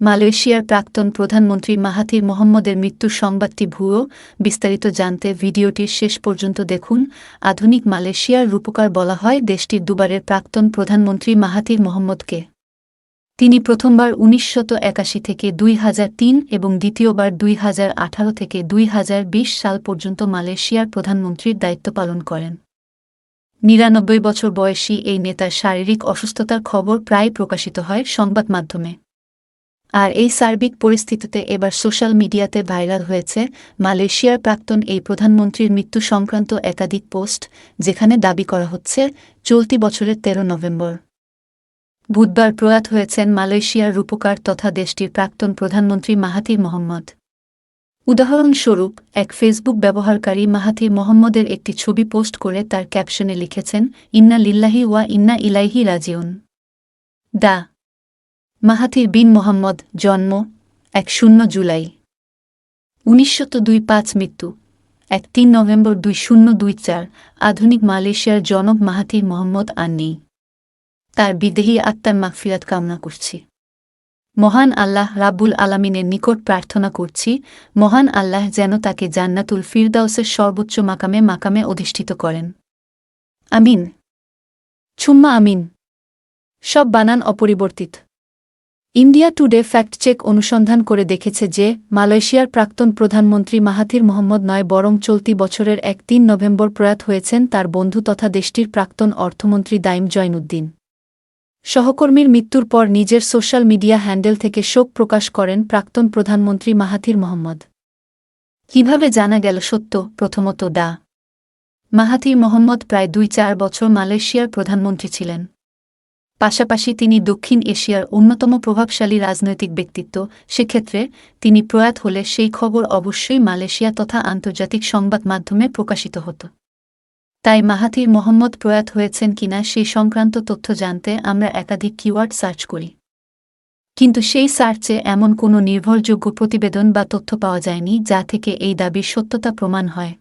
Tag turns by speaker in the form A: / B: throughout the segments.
A: মালয়েশিয়ার প্রাক্তন প্রধানমন্ত্রী মাহাথির মোহাম্মদের মৃত্যুর সংবাদটি ভুয়ো, বিস্তারিত জানতে ভিডিওটির শেষ পর্যন্ত দেখুন। আধুনিক মালয়েশিয়ার রূপকার বলা হয় দেশটির দুবারের প্রাক্তন প্রধানমন্ত্রী মাহাথির মোহাম্মদকে। তিনি প্রথমবার উনিশশত একাশি থেকে দুই হাজার তিন এবং দ্বিতীয়বার দুই হাজার আঠারো থেকে দুই হাজার বিশ সাল পর্যন্ত মালয়েশিয়ার প্রধানমন্ত্রীর দায়িত্ব পালন করেন। নিরানব্বই বছর বয়সী এই নেতার শারীরিক অসুস্থতার খবর প্রায় প্রকাশিত হয় সংবাদ মাধ্যমে আর এই সার্বিক পরিস্থিতিতে এবার সোশ্যাল মিডিয়াতে ভাইরাল হয়েছে মালয়েশিয়ার প্রাক্তন এই প্রধানমন্ত্রীর মৃত্যু সংক্রান্ত একাধিক পোস্ট, যেখানে দাবি করা হচ্ছে চলতি বছরের তেরো নভেম্বর। বুধবার প্রয়াত হয়েছেন মালয়েশিয়ার রূপকার তথা দেশটির প্রাক্তন প্রধানমন্ত্রী মাহাথির মোহাম্মদ। উদাহরণস্বরূপ, এক ফেসবুক ব্যবহারকারী মাহাথির মোহাম্মদের একটি ছবি পোস্ট করে তার ক্যাপশনে লিখেছেন, ইন্না লিল্লাহি ওয়া ইন্না ইলাইহি রাজিউন। দা মাহাথির বিন মোহাম্মদ জন্ম এক শূন্য জুলাই। উনিশশত দুই পাঁচ মৃত্যু এক তিন নভেম্বর দুই শূন্য দুই চার আধুনিক মালয়েশিয়ার জনক মাহাথির মোহাম্মদ আর নেই তার বিদেহী আত্মার মাগফিরাত কামনা করছি। মহান আল্লাহ রাব্বুল আলামিনের নিকট প্রার্থনা করছি, মহান আল্লাহ যেন তাকে জান্নাতুল ফিরদাউসের সর্বোচ্চ মাকামে মাকামে অধিষ্ঠিত করেন। আমিন। ছুম্মা আমিন। সব বানান অপরিবর্তিত। ইন্ডিয়া টুডে ফ্যাক্ট চেক অনুসন্ধান করে দেখেছে যে, মালয়েশিয়ার প্রাক্তন প্রধানমন্ত্রী মাহাথির মোহাম্মদ নয়, বরং চলতি বছরের এক তিন নভেম্বর প্রয়াত হয়েছেন তার বন্ধু তথা দেশটির প্রাক্তন অর্থমন্ত্রী দাইম জয়নুদ্দিন। সহকর্মীর মৃত্যুর পর নিজের সোশ্যাল মিডিয়া হ্যান্ডেল থেকে শোক প্রকাশ করেন প্রাক্তন প্রধানমন্ত্রী মাহাথির মোহাম্মদ। কীভাবে জানা গেল সত্য? প্রথমত, দা। মাহাথির মোহাম্মদ প্রায় দুই চার বছর মালয়েশিয়ার প্রধানমন্ত্রী ছিলেন। পাশাপাশি তিনি দক্ষিণ এশিয়ার অন্যতম প্রভাবশালী রাজনৈতিক ব্যক্তিত্ব, সেক্ষেত্রে তিনি প্রয়াত হলে সেই খবর অবশ্যই মালয়েশিয়া তথা আন্তর্জাতিক সংবাদ মাধ্যমে প্রকাশিত হতো। তাই মাহাথির মোহাম্মদ প্রয়াত হয়েছেন কিনা সেই সংক্রান্ত তথ্য জানতে আমরা একাধিক কিওয়ার্ড সার্চ করি। কিন্তু সেই সার্চে এমন কোনো নির্ভরযোগ্য প্রতিবেদন বা তথ্য পাওয়া যায়নি যা থেকে এই দাবির সত্যতা প্রমাণ হয়।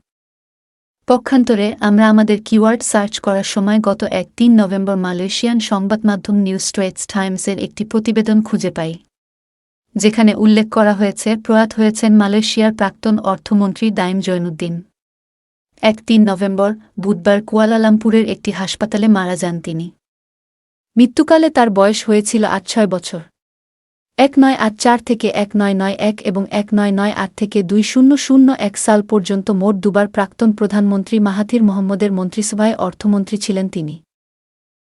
A: পক্ষান্তরে, আমরা আমাদের কিওয়ার্ড সার্চ করার সময় গত এক তিন নভেম্বর মালয়েশিয়ান সংবাদ মাধ্যম নিউজ স্ট্রেটস টাইমসের একটি প্রতিবেদন খুঁজে পাই, যেখানে উল্লেখ করা হয়েছে, প্রয়াত হয়েছেন মালয়েশিয়ার প্রাক্তন অর্থমন্ত্রী দাইম জৈনুদ্দিন। এক তিন নভেম্বর, বুধবার কুয়ালালামপুরের একটি হাসপাতালে মারা যান তিনি। মৃত্যুকালে তার বয়স হয়েছিল আট ছয় বছর। এক নয় আট চার থেকে এক নয় নয় এক এবং এক নয় নয় আট থেকে দুই শূন্য শূন্য এক সাল পর্যন্ত মোট দুবার প্রাক্তন প্রধানমন্ত্রী মাহাথির মোহাম্মদের মন্ত্রিসভায় অর্থমন্ত্রী ছিলেন তিনি।